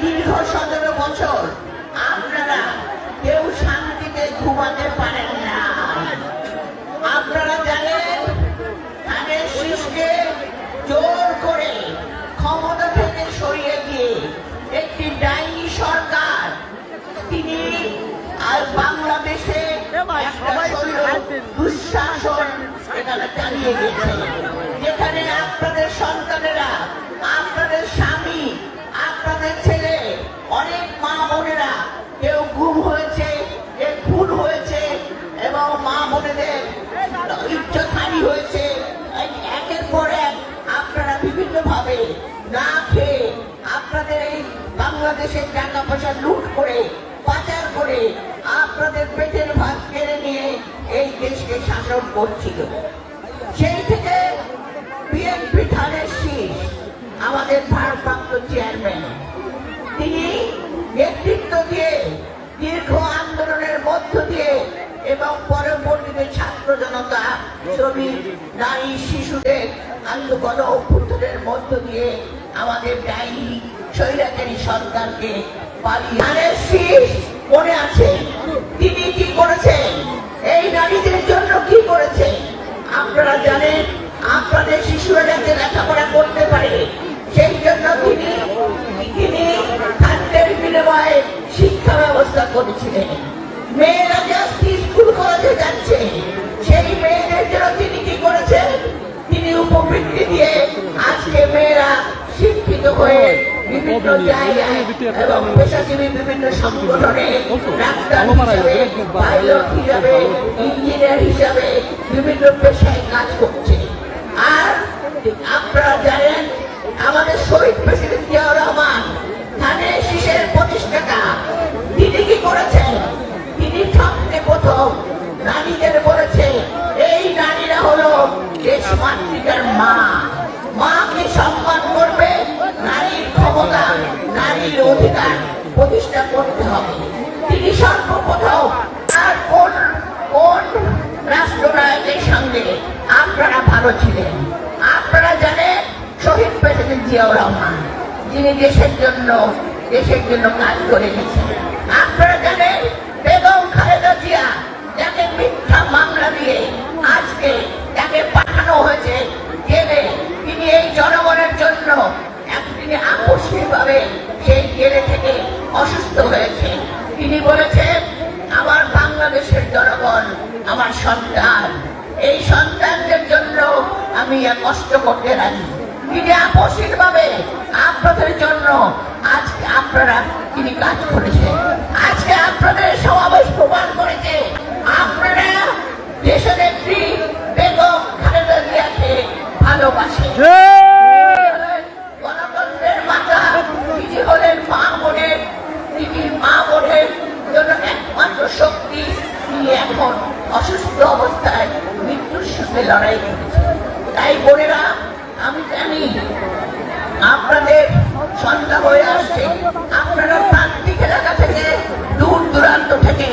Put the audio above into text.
দীর্ঘ সতেরো বছর আপনারা কেউ শান্তিতে ঘুমাতে পারেন না। আপনারা জানেন তাদের শিশুকে জোর করে ক্ষমতা থেকে সরিয়ে দিয়ে একটি ডাইনি সরকার, তিনি আর বাংলাদেশে দুঃশাসন এখানে চালিয়ে গেছে। যেখানে আপনাদের সন্তানেরা আপনাদের স্বামী আপনাদের ছেলে অনেক মা বোনেরা কেউ গুম হয়েছে কেউ খুন হয়েছে এবং মা বোনেদের ইজ্জতহানি হয়েছে এই একের পর এক আপনারা বিভিন্ন ভাবে না খেয়ে আপনাদের এই বাংলাদেশের টাকা পয়সা লুট করে, পাচার করে আপনাদের পেটের ভাত কেড়ে নিয়ে এই দেশকে শাসন করছিল। সেই থেকে বিএনপি ধানের শীষ আমাদের ভারপ্রাপ্ত চেয়ারম্যান, তিনি নেতৃত্ব দিয়ে দীর্ঘ আন্দোলনের মধ্য দিয়ে এবং পরবর্তীতে ছাত্র জনতা, শ্রমিক, নারী, শিশুদের আন্দোলন অভ্যুত্থানের মধ্য দিয়ে আমাদের ডাইনি স্বৈরাচারী সরকারকে পালিয়ে মনে আছে? তিনি কি করেছেন? এই নারীদের জন্য কি করেছেন? আপনারা জানেন, আপনাদের শিশুরা যাতে লেখাপড়া করতে পারে, সেই জন্য তিনি তিনি খাদ্যের বিনিময়ে শিক্ষা ব্যবস্থা করেছিলেন। মেয়েরা আজকে স্কুল কলেজে যাচ্ছে, সেই মেয়েদের জন্য তিনি কি করেছেন? তিনি উপবৃত্তি দিয়ে আজকে মেয়েরা শিক্ষিত হয়ে বিভিন্ন জায়গায় হিসাবে ইঞ্জিনিয়ার হিসাবে বিভিন্ন পেশায় কাজ করছে আর আপনারা জানেন, আমাদের শহীদ প্রেসিডেন্ট জিয়াউর রহমান নারীর অধিকার প্রতিষ্ঠা করতে হবে। তিনি সর্বপ্রথম আর কোন কোন রাষ্ট্রনায়কের সঙ্গে আপনারা ভালো ছিলেন? আপনারা জানেন শহীদ প্রেসিডেন্ট জিয়াউর রহমান, যিনি দেশের জন্য দেশের জন্য কাজ করে গেছেন। আপনারা জানেন বেগম খালেদা জিয়া, যাকে মিথ্যা মামলা দিয়ে আজকে তাকে পাঠানো হয়েছে জেলে, তিনি এই জনগণের জন্য তিনি আকস্মিকভাবে জেলে থেকে অসুস্থ হয়েছে। তিনি বলেছেন, আমার বাংলাদেশের জনগণ, আমার সন্তান। এই সন্তানদের জন্য আমি কষ্ট করতে রাজি। তিনি আপসিক ভাবে আপনাদের জন্য আজকে আপনারা তিনি কাজ করেছেন। আজকে আপনাদের সমাবেশ প্রমাণ করেছে, আপনারা দেশনেত্রী বেগম খালেদা জিয়াকে ভালোবাসে গণতন্ত্রের মাতা তিনি হলেন মা বোনের তিনি মা বোনের জন্য একমাত্র শক্তি তিনি এখন অসুস্থ অবস্থায় মৃত্যুর সাথে লড়াই করেছে। তাই বোনেরা, আমি জানি আপনাদের সন্ধ্যা হয়ে আসছে। আপনারা প্রান্তিক এলাকা থেকে দূর দূরান্ত থেকে